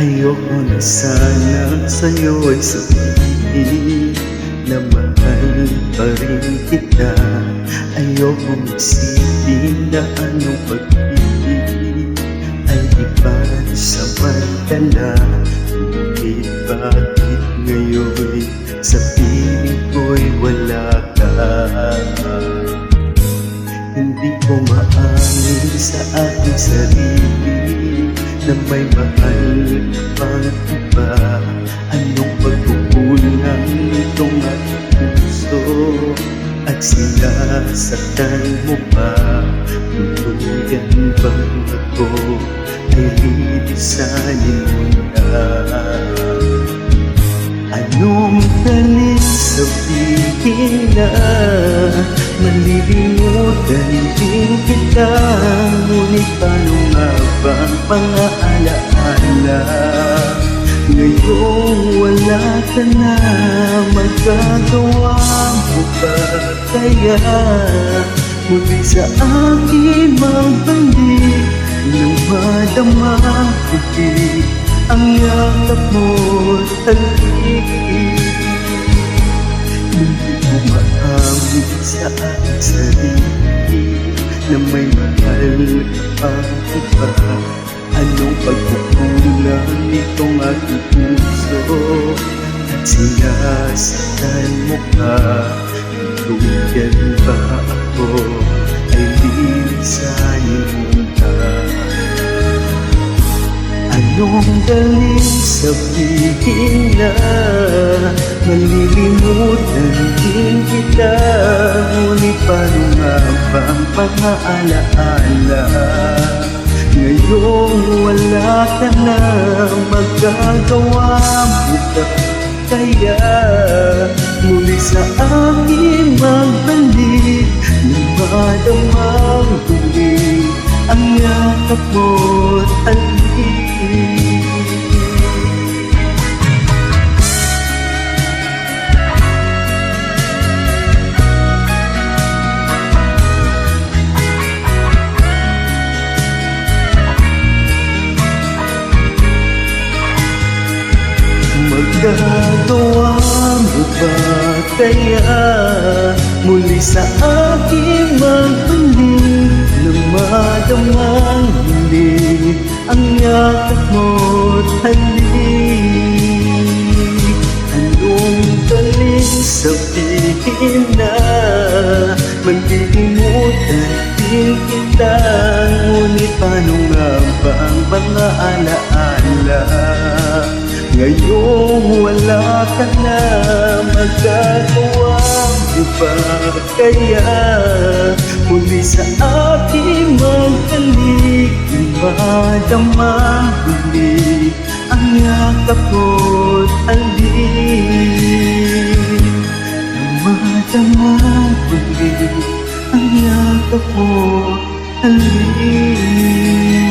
Ayoko na sana sa'yo'y sabihin Na mahal pa rin kita. Ayoko isipin na anong pag-ibig Ay iba sa mantala Ngunit bakit ngayon Sa piling ko'y wala ka? Hindi ko maamin sa aking sarili Na may mahal. Pang iba Anong pagkukulang nitong aking puso At sinasaktan mo pa Tuluyan bang ako Ay lilisanin mo na? Anong daling sabihin na? Malilimutan din kita Ngunit paano nga bang mga alaala Ngayong wala ka na Magagawa mo ba kaya? Muli sa akin magbalik Nang madama ko di Ang yakap mo't halik hindi ko maamin sa aking sarili Na may mahal ka pa iba Anong pagkukulang nitong aking puso At sinasaktan mo ka Tuluyan ba ako Ay lilisanin mo na Anong daling sabihin na Malilimutan din kita Ngunit paano nga ba ang pang-aalaala Ngayong wala ka na Magagawa mo kaya Muli sa akin magbalik Nang madamang huli Ang yakap mo't halik Magagawa mo ba? Kaya Muli sa aking magbalik Nang madamang huli Ang yakap mo't halik Anong galing sabihin na Malilimutan din kita? Ngunit paano nga ba ang mga alaala Ngayong wala ka na Magagawa mo ba? Kaya Muli sa aking magkalik Madama huli Ang yakap mo't halik Madama huli Ang yakap mo't halik